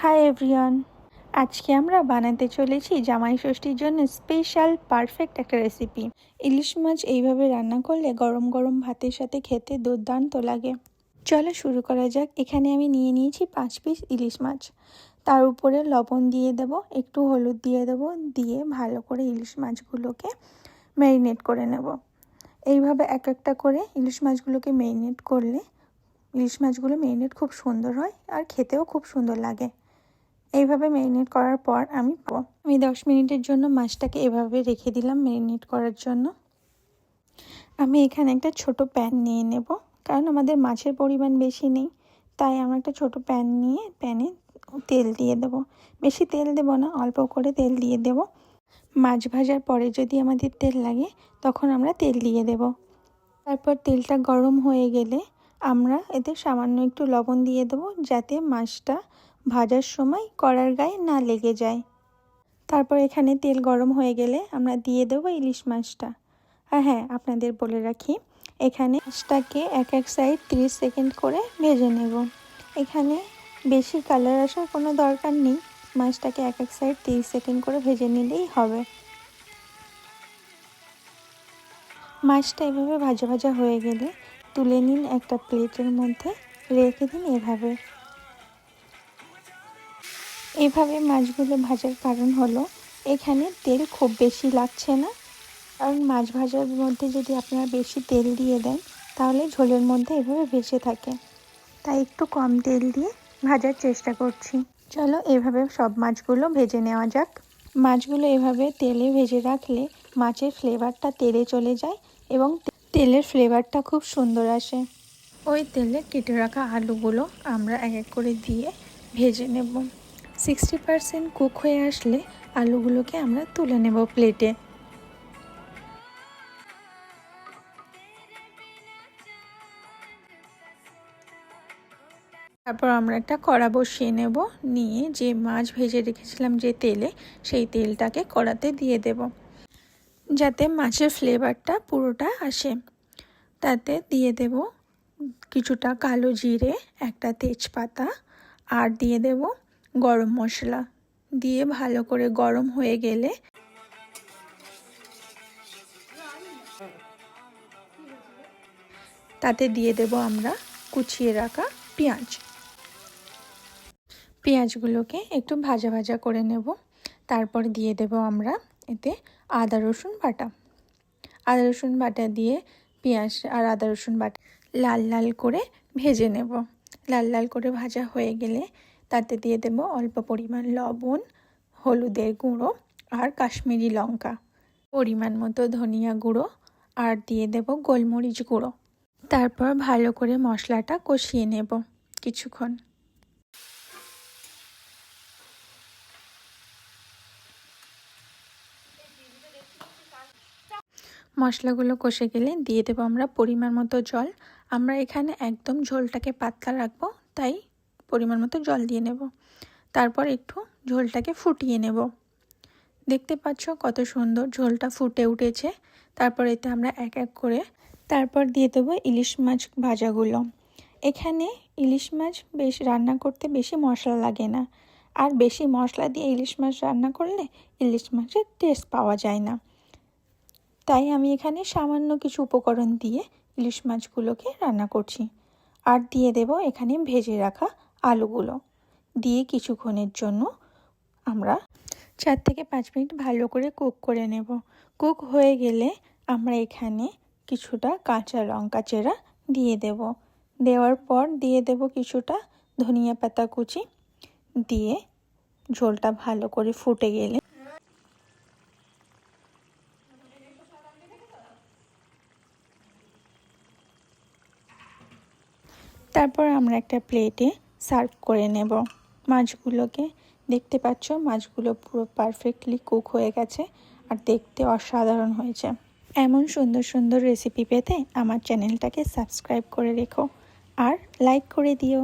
Hi everyone আজকে আমরা বানাতে চলেছি জামাই ষষ্ঠীর জন্য স্পেশাল পারফেক্ট একটা রেসিপি ইলিশ মাছ এইভাবে রান্না করলে গরম গরম ভাতের সাথে খেতে দুর্দান্ত লাগে। চলো শুরু করা যাক। এখানে আমি নিয়ে নিয়েছি পাঁচ পিস ইলিশ মাছ। তার উপরে লবণ দিয়ে দেব, একটু হলুদ দিয়ে দেব, দিয়ে ভালো করে ইলিশ মাছগুলোকে ম্যারিনেট করে নেব। এইভাবে এক একটা করে ইলিশ মাছগুলোকে ম্যারিনেট করলে, ইলিশ মাছগুলো ম্যারিনেট খুব সুন্দর হয় আর খেতেও খুব সুন্দর লাগে। এইভাবে ম্যারিনেট করার পর আমি আমি দশ মিনিটের জন্য মাছটাকে এভাবে রেখে দিলাম ম্যারিনেট করার জন্য। আমি এখানে একটা ছোট প্যান নিয়ে নেব, কারণ আমাদের মাছের পরিমাণ বেশি নেই, তাই আমরা একটা ছোট প্যান নিয়ে প্যানে তেল দিয়ে দেব। বেশি তেল দেব না, অল্প করে তেল দিয়ে দেব। মাছ ভাজার পরে যদি আমাদের তেল লাগে, তখন আমরা তেল দিয়ে দেব। তারপর তেলটা গরম হয়ে গেলে আমরা এতে সামান্য একটু লবণ দিয়ে দেবো, যাতে মাছটা ভাজার সময় কড়ার গায়ে না লেগে যায়। তারপর এখানে তেল গরম হয়ে গেলে আমরা দিয়ে দেবো ইলিশ মাছটা। আর হ্যাঁ আপনাদের বলে রাখি, এখানে মাছটাকে এক এক সাইড 30 সেকেন্ড করে ভেজে নেব। এখানে বেশি কালার আসার কোনো দরকার নেই, মাছটাকে এক এক সাইড 30 সেকেন্ড করে ভেজে নিলেই হবে। মাছটা এভাবে ভাজা ভাজা হয়ে গেলে তুলে নিন একটা প্লেটের মধ্যে, রেখে দিন এভাবে। এভাবে মাছগুলো ভাজার কারণ হলো, এখানে তেল খুব বেশি লাগছে না। কারণ মাছ ভাজার মধ্যে যদি আপনারা বেশি তেল দিয়ে দেন, তাহলে ঝোলের মধ্যে এভাবে ভেসে থাকে। তাই একটু কম তেল দিয়ে ভাজার চেষ্টা করছি। চলো এভাবে সব মাছগুলো ভেজে নেওয়া যাক। মাছগুলো এভাবে তেলে ভেজে রাখলে মাছের ফ্লেভারটা তেলে চলে যায় এবং তেলের ফ্লেভারটা খুব সুন্দর আসে। ওই তেলে কেটে রাখা আলুগুলো আমরা এক এক করে দিয়ে ভেজে নেব। সিক্সটি পারসেন্ট কুক হয়ে আসলে আলুগুলোকে আমরা তুলে নেব প্লেটে তারপর আমরা একটা কড়া বসিয়ে নেব, নিয়ে যে মাছ ভেজে রেখেছিলাম যে তেলে, সেই তেলটাকে কড়াতে দিয়ে দেব। যাতে মাছের ফ্লেভারটা পুরোটা আসে। তাতে দিয়ে দেব কিছুটা কালো জিরে, একটা তেজপাতা, আর দিয়ে দেব গরম মশলা দিয়ে ভালো করে গরম হয়ে গেলে তাতে দিয়ে দেব আমরা কুচিয়ে রাখা পেঁয়াজ। পেঁয়াজগুলোকে একটু ভাজা ভাজা করে নেব। তারপর দিয়ে দেব আমরা এতে আদা, রসুন বাটা। আদা, রসুন বাটা দিয়ে পেঁয়াজ আর আদা, রসুন বাটা লাল লাল করে ভেজে নেব। লাল লাল করে ভাজা হয়ে গেলে তাতে দিয়ে দেব অল্প পরিমাণ লবণ, হলুদের গুঁড়ো আর কাশ্মীরি লঙ্কা। পরিমাণ মতো ধনিয়া গুঁড়ো আর দিয়ে দেব গোলমরিচ গুঁড়ো। তারপর ভালো করে মশলাটা কষিয়ে নেব কিছুক্ষণ। মশলাগুলো কষে গেলে দিয়ে দেবো আমরা পরিমাণ মতো জল। আমরা এখানে একদম ঝোলটাকে পাতলা রাখব, তাই পরিমাণ মতো জল দিয়ে নেব। তারপর একটু ঝোলটাকে ফুটিয়ে নেব। দেখতে পাচ্ছ কত সুন্দর ঝোলটা ফুটে উঠেছে। তারপর এতে আমরা এক এক করে তারপর দিয়ে দেবো ইলিশ মাছ ভাজাগুলো। এখানে ইলিশ মাছ বেশ রান্না করতে বেশি মশলা লাগে না। আর বেশি মশলা দিয়ে ইলিশ মাছ রান্না করলে ইলিশ মাছের টেস্ট পাওয়া যায় না। তাই আমি এখানে সামান্য কিছু উপকরণ দিয়ে ইলিশ মাছগুলোকে রান্না করছি। আর দিয়ে দেব এখানে ভেজে রাখা আলুগুলো দিয়ে কিছুক্ষণের জন্য আমরা চার থেকে পাঁচ মিনিট ভালো করে কুক করে নেব। কুক হয়ে গেলে আমরা এখানে কিছুটা কাঁচা লঙ্কা চেরা দিয়ে দেব। দেওয়ার পর দিয়ে দেব কিছুটা ধনিয়া পাতা কুচি দিয়ে ঝোলটা ভালো করে ফুটে গেলে তারপর আমরা একটা প্লেটে সার্ভ করে নেব। মাছগুলোকে দেখতে পাচ্ছ, মাছগুলো পুরো পারফেক্টলি কুক হয়ে গেছে আর দেখতে অসাধারণ হয়েছে। এমন সুন্দর সুন্দর রেসিপি পেতে আমার চ্যানেলটাকে সাবস্ক্রাইব করে রেখো আর লাইক করে দিও।